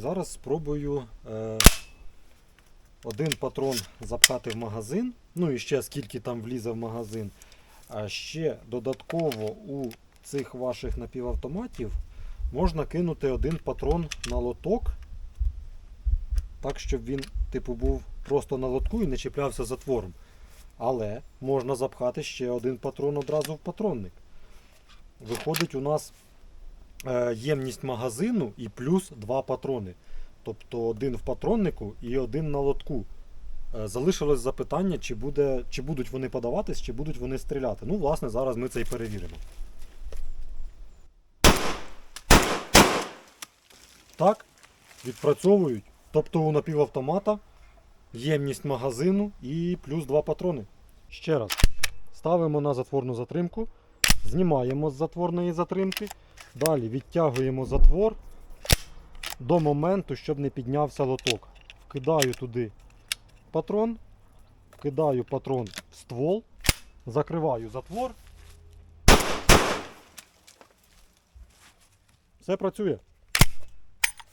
зараз спробую е, один патрон запхати в магазин. Ну і ще скільки там влізе в магазин. А ще додатково у цих ваших напівавтоматів можна кинути один патрон на лоток. Так, щоб він, типу, був просто на лотку і не чіплявся затвором. Але можна запхати ще один патрон одразу в патронник. Виходить, у нас ємність магазину і плюс два патрони. Тобто один в патроннику і один на лотку. Е, Залишилось запитання, чи, буде, чи будуть вони подаватись, чи будуть вони стріляти. Ну, власне, зараз ми це і перевіримо. Так, відпрацьовують. Тобто у напівавтомата ємність магазину і плюс два патрони. Ще раз. Ставимо на затворну затримку, знімаємо з затворної затримки. Далі відтягуємо затвор до моменту, щоб не піднявся лоток. Вкидаю туди патрон, вкидаю патрон в ствол, закриваю затвор. Все працює.